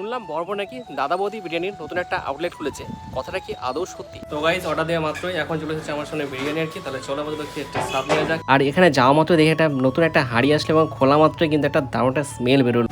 শুনলাম বর্ব নাকি দাদা বৌদি বিরিয়ানির নতুন একটা আউটলেট খুলেছে। কথাটা কি আদৌ সত্যি? তো গাইজ অর্ডার দেওয়া মাত্রই। এখন চলে এসেছে আমার সামনে বিরিয়ানি আর কি। তাহলে চলো আমাদের দেখি একটা স্বাদ নেওয়া যাক। আর এখানে যাওয়া মাত্র দেখে একটা নতুন একটা হাড়ি আসলে এবং খোলা মাত্রই কিন্তু একটা দারুণ একটা স্মেল বেরোলো।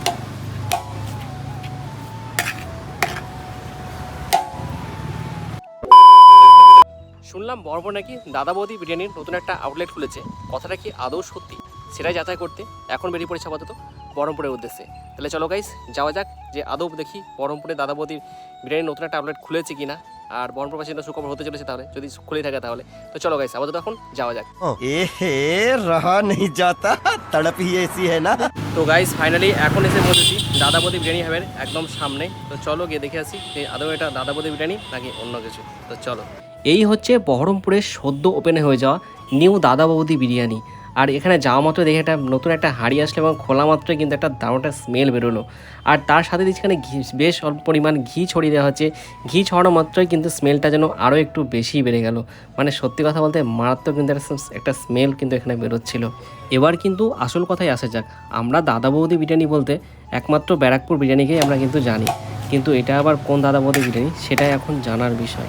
শুনলাম বর্ব নাকি দাদা বৌদি বিরিয়ানির নতুন একটা আউটলেট খুলেছে। কথাটা কি আদৌ সত্যি? সেটাই যাচাই করতে এখন বেরিয়ে পড়েছে আপাতত। বহরমপুরের উদ্দেশ্যে। তাহলে চলো গাইস যাওয়া যাক যে আদৌ দেখি বহরমপুরে দাদাবদির বিরিয়ানি নতুন একটা আপডেট খুলেছে কি না আর বহরমপুর পাশে সুখবর হতে চলেছে তাহলে যদি খুলে থাকে তাহলে। তো চলো গাইস আপাতত এখন যাওয়া যাক। এ হে রাহা নেই যাতা তড়প এসি হ্যায় না। তো গাইস ফাইনালি এখন এসে পৌঁছেছি দাদাবদি বিরিয়ানি হাবের একদম সামনে। তো চলো গিয়ে দেখে আসি যে আদৌ এটা দাদাবদি বিরিয়ানি নাকি অন্য কিছু। তো চলো। এই হচ্ছে বহরমপুরের সদ্য ওপেন হয়ে যাওয়া নিউ দাদা বৌদি বিরিয়ানি। আর এখানে যাওয়া মাত্র দেখে একটা নতুন একটা হাড়ি আসলো এবং খোলা মাত্রই কিন্তু একটা দারুণ একটা স্মেল বেরোলো। আর তার সাথে দিচ্ছি এখানে ঘি, বেশ অল্প পরিমাণ ঘি ছড়িয়ে দেওয়া হচ্ছে। ঘি ছড়ানো মাত্রই কিন্তু স্মেলটা যেন আরও একটু বেশি বেড়ে গেল। মানে সত্যি কথা বলতে মারাত্মক কিন্তু একটা- একটা স্মেল কিন্তু এখানে বেরোচ্ছিল। এবার কিন্তু আসল কথাই আসা যাক। আমরা দাদা বৌদি বিরিয়ানি বলতে একমাত্র ব্যারাকপুর বিরিয়ানিকেই আমরা কিন্তু জানি। কিন্তু এটা আবার কোন দাদা বৌদি বিরিয়ানি, সেটাই এখন জানার বিষয়।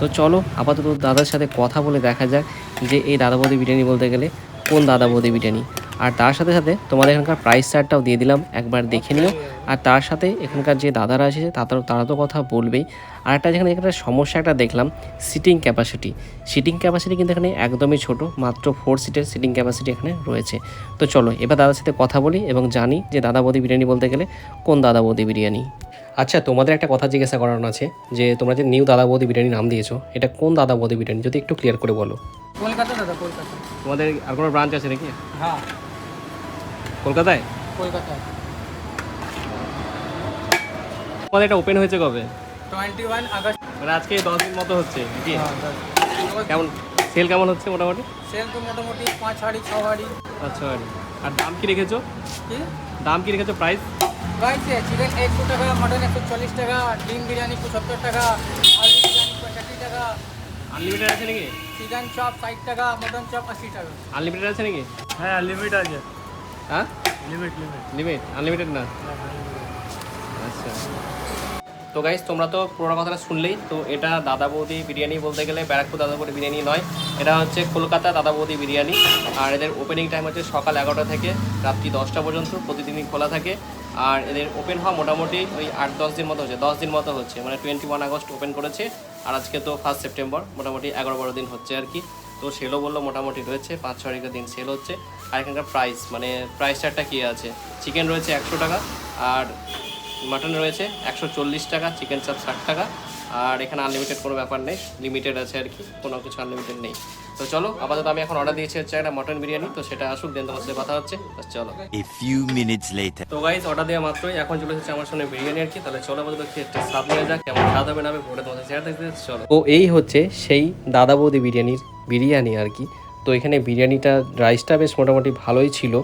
তো চলো আপাতত দাদার সাথে কথা বলে দেখা যাক যে এই দাদা বৌদি বিরিয়ানি বলতে গেলে কোন দাদা বৌদি বিরিয়ানি? আর তার সাথে সাথে তোমাদের এখানকার প্রাইস চার্টটাও দিয়ে দিলাম, একবার দেখে নিও। আর তার সাথে এখানকার যে দাদারা এসেছে তারা তারা তো কথা বলবেই। আর একটা যেখানে এখানে সমস্যা একটা দেখলাম সিটিং ক্যাপাসিটি সিটিং ক্যাপাসিটি কিন্তু এখানে একদমই ছোট, মাত্র ফোর সিটের সিটিং ক্যাপাসিটি এখানে রয়েছে। তো চলো, এবার দাদার সাথে কথা বলি এবং জানি যে দাদা বৌদি বিরিয়ানি বলতে গেলে কোন দাদা বৌদি বিরিয়ানি। আচ্ছা তোমাদের একটা কথা জিজ্ঞাসা করানো আছে যে তোমরা যে নিউ দাদা বৌদি বিরিয়ানি নাম দিয়েছ এটা কোন দাদা বৌদি বিরিয়ানি? যদি একটু ক্লিয়ার করে বলো। কলকাতা দাদা কলকাতা। তোমাদের আর কোনো ব্রাঞ্চ আছে নাকি? হ্যাঁ। কলকাতায়? কলকাতা তোমাদের এটা ওপেন হয়েছে কবে? Twenty one August. মানে আজকে দশ দিন মতো হচ্ছে নাকি? হ্যাঁ কেমন? সেল কেমন হচ্ছে মোটামুটি? সেল তো মোটামুটি পাঁচ হাড়ি ছ হাড়ি। আচ্ছা আর দাম কি রেখেছো? কি? দাম কি রেখেছো প্রাইস চিকেন একশো টাকা মটন একশো চল্লিশ টাকা ডিম বিরিয়ানি পঁচাত্তর টাকা আলু বিরিয়ানি পঁয়ষট্টি টাকা। আনলিমিটেড আছে নাকি? চিকেন চপ ষাট টাকা মটন চপ আশি টাকা। আনলিমিটেড আছে নাকি? হ্যাঁ লিমিট আছে। হ্যাঁ? লিমিট লিমিট লিমিট আনলিমিটেড না? আচ্ছা। তো গাইজ তোমরা তো পুরোনো কথাটা শুনলেই, তো এটা দাদা বৌদি বিরিয়ানি বলতে গেলে ব্যারাকপুর দাদা বৌদি বিরিয়ানি নয়, এটা হচ্ছে কলকাতা দাদা বৌদি বিরিয়ানি। আর এদের ওপেনিং টাইম হচ্ছে সকাল এগারোটা থেকে রাত্রি দশটা পর্যন্ত, প্রতিদিনই খোলা থাকে। আর এদের ওপেন হওয়া মোটামুটি ওই আট, দশ দিন মতো হচ্ছে, দশ দিন মতো হচ্ছে মানে টোয়েন্টি ওয়ান আগস্ট ওপেন করেছে, আর আজকে তো ফার্স্ট সেপ্টেম্বর মোটামুটি এগারো বারো দিন হচ্ছে আর কি। তো সেলও বলল মোটামুটি রয়েছে, পাঁচ ছ দিন সেল হচ্ছে। আর এখানকার প্রাইস মানে প্রাইস চারটা কী আছে? চিকেন রয়েছে একশো টাকা, আর মাটন রয়েছে একশো চল্লিশ টাকা চিকেন চাপ ষাট টাকা। আর এখানে আনলিমিটেড কোনো ব্যাপার নেই লিমিটেড আছে আর কি কোনো কিছু আনলিমিটেড নেই। তো চলো আপাতত আমি এখন অর্ডার দিয়েছি হচ্ছে একটা মটন বিরিয়ানি তো সেটা আসুক দেন তোমার সাথে কথা হচ্ছে চলো। Later. তো গাইজ অর্ডার দেওয়া মাত্রই এখন চলে এসেছে আমার সামনে বিরিয়ানি আর কি তাহলে চলো আমাদের দেখি একটা স্বাদ নিয়ে যাক কেমন স্বাদ হবে না হবে পুরোটা তোমাদের শেয়ার দেখতে চলো। ও এই হচ্ছে সেই দাদা বৌদি বিরিয়ানির বিরিয়ানি আর কি। তো এখানে বিরিয়ানিটা রাইসটা বেশ মোটামুটি ভালোই ছিল।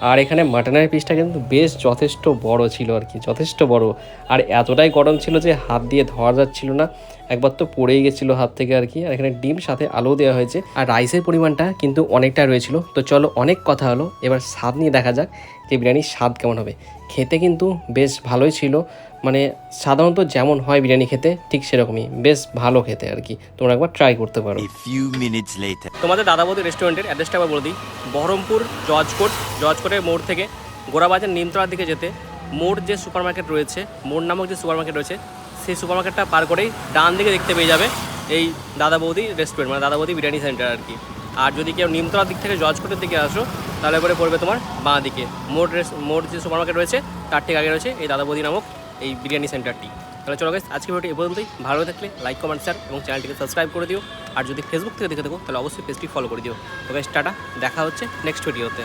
আর এখানে মাটনের পিসটা কিন্তু বেশ যথেষ্ট বড় ছিল আর কি, যথেষ্ট বড়। আর এতটাই গরম ছিল যে হাত দিয়ে ধরা যাচ্ছিল না, একবার তো পড়েই গেছিল হাত থেকে আর কি। আর এখানে ডিম সাথে আলু দেওয়া হয়েছে। আর রাইসের পরিমাণটা কিন্তু অনেকটা রয়েছিল। তো চলো অনেক কথা হলো, এবার স্বাদ নিয়ে দেখা যাক যে বিরিয়ানির স্বাদ কেমন হবে। খেতে কিন্তু বেশ ভালোই ছিল। মানে সাধারণত যেমন হয় বিরিয়ানি খেতে ঠিক সেরকমই। বেশ ভালো খেতে আর কি। তোমরা একবার ট্রাই করতে পারো. তোমাদের দাদাবতী রেস্টুরেন্টের অ্যাড্রেসটা আবার বলে দিই। বহরমপুর জজকোট জজকোটের মোড় থেকে গোড়াবাজার নিমতলার দিকে যেতে মোড় যে সুপার মার্কেট রয়েছে মোড় নামক যে সুপার মার্কেট রয়েছে সেই সুপার মার্কেটটা পার করেই ডান দিকে দেখতে পেয়ে যাবে এই দাদা বৌদি রেস্টুরেন্ট মানে দাদা বৌদি বিরিয়ানি সেন্টার আর কি। আর যদি কেউ নিমতলার দিক থেকে জজকোটের দিকে আসো তাহলে করে পড়বে তোমার বাঁ দিকে। মোড় মোড় যে সুপার মার্কেট রয়েছে তার ঠিক আগে রয়েছে এই দাদা বৌদি নামক এই বিরিয়ানি সেন্টারটি। তাহলে চলো গাইস আজকে ভিডিওটি এ পর্যন্তই। ভালো থাকলে লাইক কমেন্ট শেয়ার এবং চ্যানেলটিকে সাবস্ক্রাইব করে দিও। আর যদি ফেসবুক থেকে দেখে থাকো, তাহলে অবশ্যই পেজটি ফলো করে দিও। তো গাইস টাটা। দেখা হচ্ছে নেক্সট ভিডিওতে